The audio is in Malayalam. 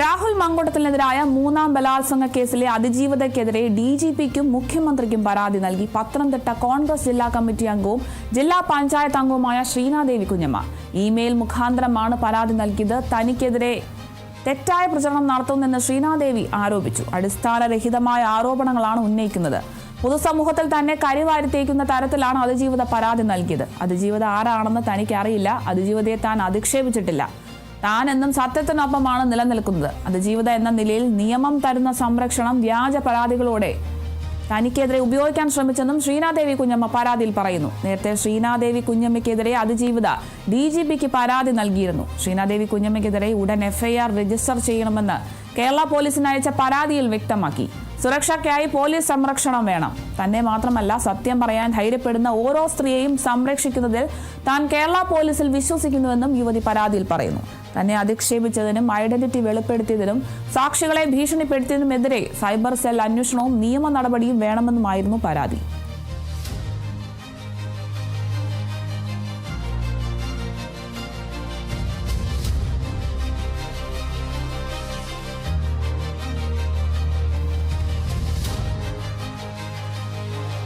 രാഹുൽ മങ്കുടത്തിനെതിരായ മൂന്നാം ബലാത്സംഗ കേസിലെ അതിജീവിതയ്ക്കെതിരെ ഡി ജി പിക്കും മുഖ്യമന്ത്രിക്കും പരാതി നൽകി. പത്തനംതിട്ട കോൺഗ്രസ് ജില്ലാ കമ്മിറ്റി അംഗവും ജില്ലാ പഞ്ചായത്ത് അംഗവുമായ ശ്രീനാദേവി കുഞ്ഞമ്മ. ഇമെയിൽ മുഖാന്തരമാണ് പരാതി നൽകിയത്. തനിക്കെതിരെ തെറ്റായ പ്രചരണം നടത്തുന്നെന്ന് ശ്രീനാദേവി ആരോപിച്ചു. അടിസ്ഥാനരഹിതമായ ആരോപണങ്ങളാണ് ഉന്നയിക്കുന്നത്. പൊതുസമൂഹത്തിൽ തന്നെ കരിവാരിത്തേക്കുന്ന തരത്തിലാണ് അതിജീവിത പരാതി നൽകിയത്. അതിജീവിത ആരാണെന്ന് തനിക്കറിയില്ല. അതിജീവിതയെ താൻ അധിക്ഷേപിച്ചിട്ടില്ല. താൻ എന്നും സത്യത്തിനൊപ്പമാണ് നിലനിൽക്കുന്നത്. അതിജീവിത എന്ന നിലയിൽ നിയമം തരുന്ന സംരക്ഷണം വ്യാജ പരാതികളോടെ തനിക്കെതിരെ ഉപയോഗിക്കാൻ ശ്രമിച്ചെന്നും ശ്രീനാദേവി കുഞ്ഞമ്മ പരാതിയിൽ പറയുന്നു. നേരത്തെ ശ്രീനാദേവി കുഞ്ഞമ്മയ്ക്കെതിരെ അതിജീവിത ഡി ജി പിക്ക് പരാതി നൽകിയിരുന്നു. ശ്രീനാദേവി കുഞ്ഞമ്മയ്ക്കെതിരെ ഉടൻ എഫ്ഐആർ രജിസ്റ്റർ ചെയ്യണമെന്ന് കേരള പോലീസിന് അയച്ച പരാതിയിൽ വ്യക്തമാക്കി. സുരക്ഷയ്ക്കായി പോലീസ് സംരക്ഷണം വേണം. തന്നെ മാത്രമല്ല സത്യം പറയാൻ ധൈര്യപ്പെടുന്ന ഓരോ സ്ത്രീയെയും സംരക്ഷിക്കുന്നതിൽ താൻ കേരള പോലീസിൽ വിശ്വസിക്കുന്നുവെന്നും യുവതി പരാതിയിൽ പറയുന്നു. തന്നെ അധിക്ഷേപിച്ചതിനും ഐഡന്റിറ്റി വെളിപ്പെടുത്തിയതിനും സാക്ഷികളെ ഭീഷണിപ്പെടുത്തിയതിനുമെതിരെ സൈബർ സെൽ അന്വേഷണവും നിയമ നടപടിയും വേണമെന്നുമായിരുന്നു പരാതി.